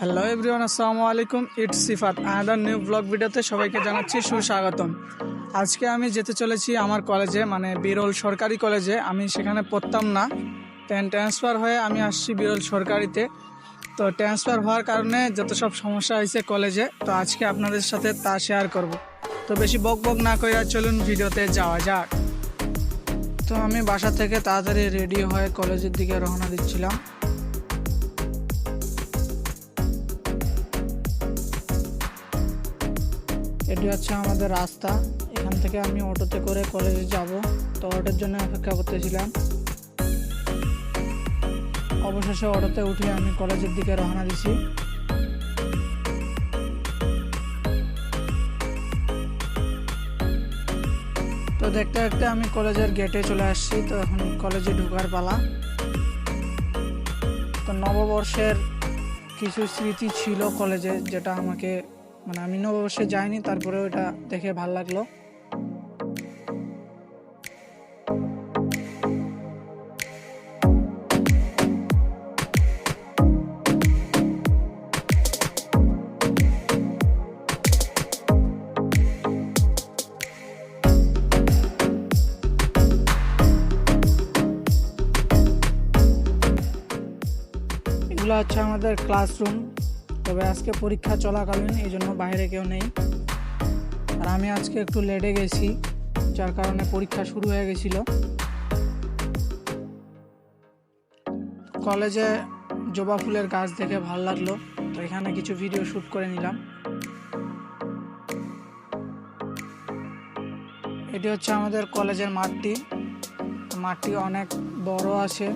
Hello everyone আসসালামু আলাইকুম it's Sifat another new blog ভিডিওতে সবাইকে জানাচ্ছি সুস্বাগতম। আজকে আমি যেতে চলেছি আমার কলেজে মানে বিরল সরকারি কলেজে। আমি সেখানে পড়তাম না। ট্রেন ট্রান্সফার হয়ে আমি আসছি বিরল সরকারিতে। তো ট্রান্সফার হওয়ার কারণে যত সব সমস্যা হয়েছে কলেজে, তো আজকে আপনাদের সাথে তা শেয়ার করব। তো বেশি বক বক না করে চলুন ভিডিওতে যাওয়া যাক। তো আমি বাসা থেকে তাড়াতাড়ি রেডি হয়ে কলেজের দিকে রওনা দিচ্ছিলাম। এটি হচ্ছে আমাদের রাস্তা। এখান থেকে আমি অটোতে করে কলেজে যাব। তো অটোর জন্য অপেক্ষা করতেছিলাম। অবশেষে অটোতে উঠে আমি কলেজের দিকে রওনা দিছি। তো দেখতে দেখতে আমি কলেজের গেটে চলে আসছি। তো এখন কলেজে ঢোকার পালা। তো নববর্ষের কিছু স্মৃতি ছিল কলেজে যেটা আমাকে মানে আমি নববর্ষে যাইনি তারপরে ওটা দেখে ভালো লাগল। এগুলো হচ্ছে আমাদের ক্লাসরুম তবে আজকে পরীক্ষা চলাকালীন, এই জন্য বাইরে কেউ নেই। আর আমি আজকে একটু লেটে গেছি, যার কারণে পরীক্ষা শুরু হয়ে গেছিল। কলেজে জবা ফুলের গাছ দেখে ভালো লাগল, তো এখানে কিছু ভিডিও শ্যুট করে নিলাম। এটি হচ্ছে আমাদের কলেজের মাঠটি। মাঠটি অনেক বড় আছে।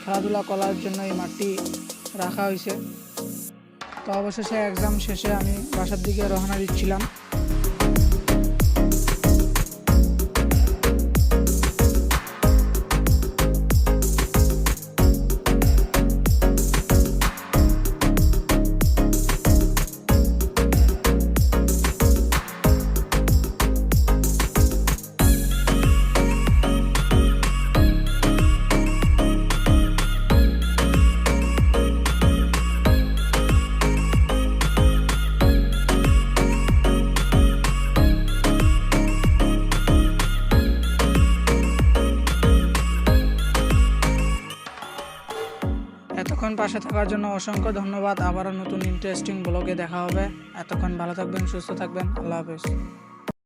খেলাধুলা করার জন্য এই মাঠটি রাখা হয়েছে। তো অবশেষে এক্সাম শেষে আমি বাসার দিকে রওনা দিচ্ছিলাম। এতক্ষণ পাশে থাকার জন্য অসংখ্য ধন্যবাদ। আবারও নতুন ইন্টারেস্টিং ব্লগে দেখা হবে। এতক্ষণ ভালো থাকবেন, সুস্থ থাকবেন। আল্লাহ হাফেজ।